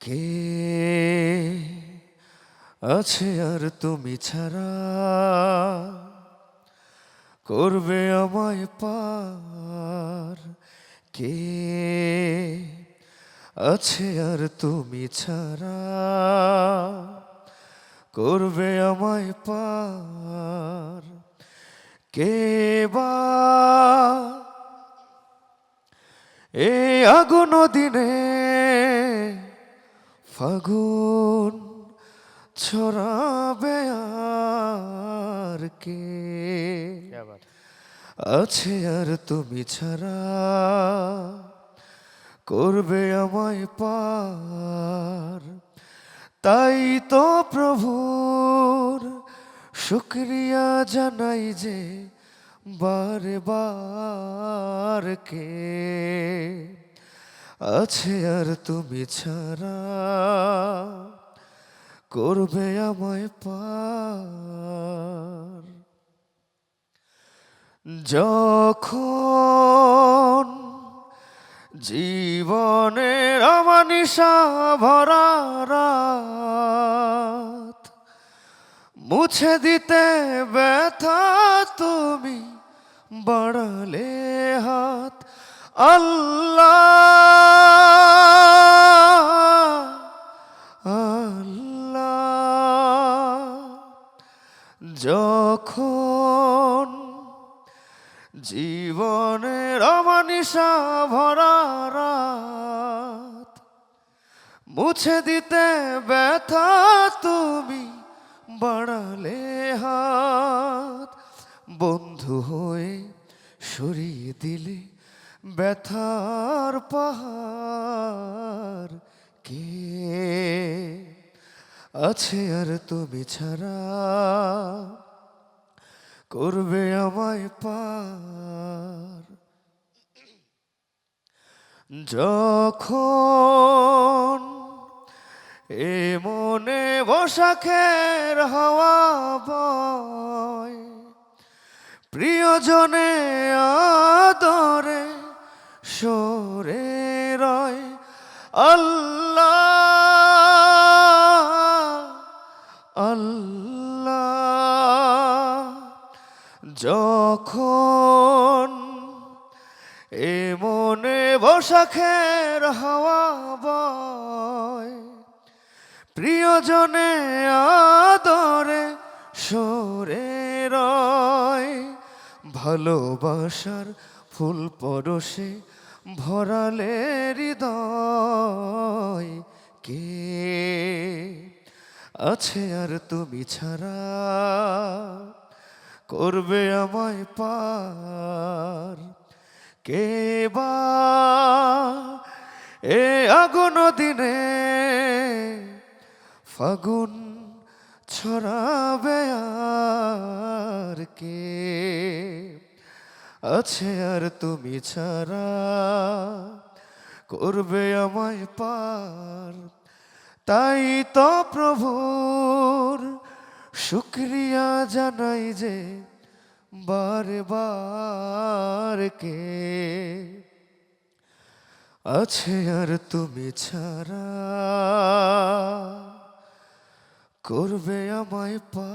কে আছে আর তুমি ছাড়া? করবে আমায় পার কে আছে আর তুমি ছাড়া? করবে আমায় পার কে বা? এই আগুন দিনে ফাগুন ছড়াবে আর কে? আছে আর তুমি ছাড়া করবে আমায় পার। তাই তো প্রভুর শুক্রিয়া জানাই যে বারে বার কে। আছে আর তুমি ছাড়া। করবে আমায় পার। যখন জীবনের অমানিসা ভরা রাত মুছে দিতে ব্যথা তুমি বাড়ালে হাত। আল্লাহ যখন জীবনের অমানিসা ভরা রাত মুছে দিতে ব্যথা তুমি বাড়ালে হাত, বন্ধু হয়ে সরিয়ে দিলে ব্যথার পাহাড় কে? আছে আর তুমি ছাড়া করবে আমায় পার। যখন এ মনে বসাখের হাওয়া বয়, প্রিয়জনে আদরে আল্লাহ যখন এ মনে বসাখের হাওয়া বয়, প্রিয়জনে আদরে সরে রয়, ভালোবাসার ফুল পরশে ভরালে হৃদয়, কে আছে আর তুমি ছাড়া করবে আমায় পার। কে বা এ আগুন দিনে ফাগুন ছড়াবে আর কে? আছে আর তুমি ছাড়া করবে আমায় পার। তাই তো প্রভুর শুক্রিয়া জানাই যে বারবার কে আছে আর তুমি ছাড়া। করবে আমায় পা